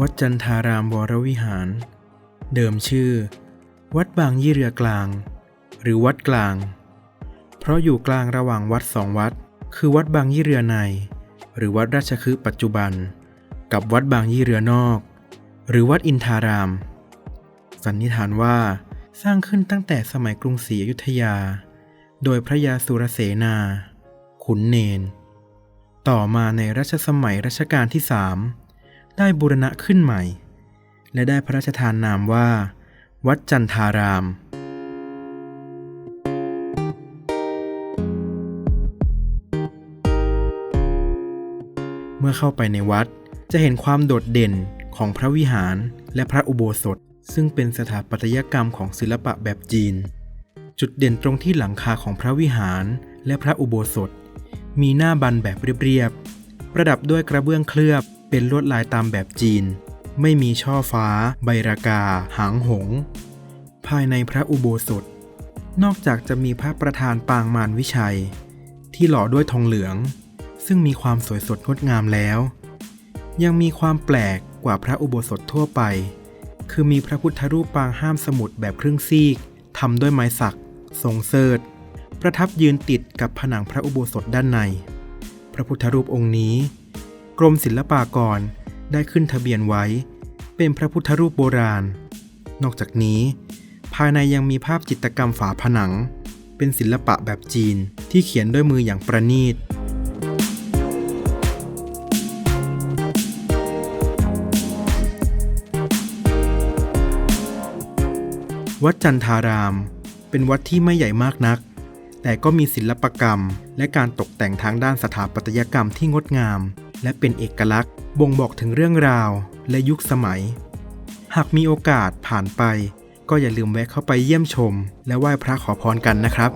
วัดจันทารามวรวิหาร เดิมชื่อ วัดบางยี่เรือกลาง หรือวัดกลาง เพราะอยู่กลางระหว่างวัดสองวัด คือวัดบางยี่เรือใน หรือวัดราชคฤห์ปัจจุบัน กับวัดบางยี่เรือนอก หรือวัดอินทาราม สันนิษฐานว่าสร้างขึ้นตั้งแต่สมัยกรุงศรีอยุธยา โดยพระยาสุรเสนา ขุนเนน ต่อมาในรัชสมัยรัชกาลที่สาม ได้บูรณะขึ้นใหม่ และได้พระราชทานนามว่า วัดจันทาราม เมื่อเข้าไปในวัดจะเห็นความโดดเด่นของพระวิหารและพระอุโบสถ ซึ่งเป็นสถาปัตยกรรมของศิลปะแบบจีน จุดเด่นตรงที่หลังคาของพระวิหารและพระอุโบสถ มีหน้าบันแบบเรียบๆประดับด้วยกระเบื้องเคลือบ เป็นลวดลายตามแบบจีน ไม่มีช่อฟ้า ใบรากา หางหง ภายในพระอุโบสถ นอกจากจะมีพระประธานปางมารวิชัย ที่หล่อด้วยทองเหลือง ซึ่งมีความสวยสดงดงามแล้ว ยังมีความแปลกกว่าพระอุโบสถทั่วไป คือมีพระพุทธรูปปางห้ามสมุดแบบครึ่งซีกทำด้วยไม้สัก ทรงเสิร์ชประทับยืนติดกับผนังพระอุโบสถด้านใน พระพุทธรูปองค์นี้ กรมศิลปากรได้ขึ้นทะเบียนไว้ เป็นพระพุทธรูปโบราณ นอกจากนี้ ภายในยังมีภาพจิตรกรรมฝาผนัง เป็นศิลปะแบบจีนที่เขียนด้วยมืออย่างประณีตวัดจันทาราม เป็นวัดที่ไม่ใหญ่มากนัก แต่ก็มีศิลปกรรม และการตกแต่งทางด้านสถาปัตยกรรมที่งดงาม และเป็นเอกลักษณ์ บ่งบอกถึงเรื่องราว และยุคสมัย หากมีโอกาสผ่านไป ก็อย่าลืมแวะเข้าไปเยี่ยมชม และไหว้พระขอพรกันนะครับ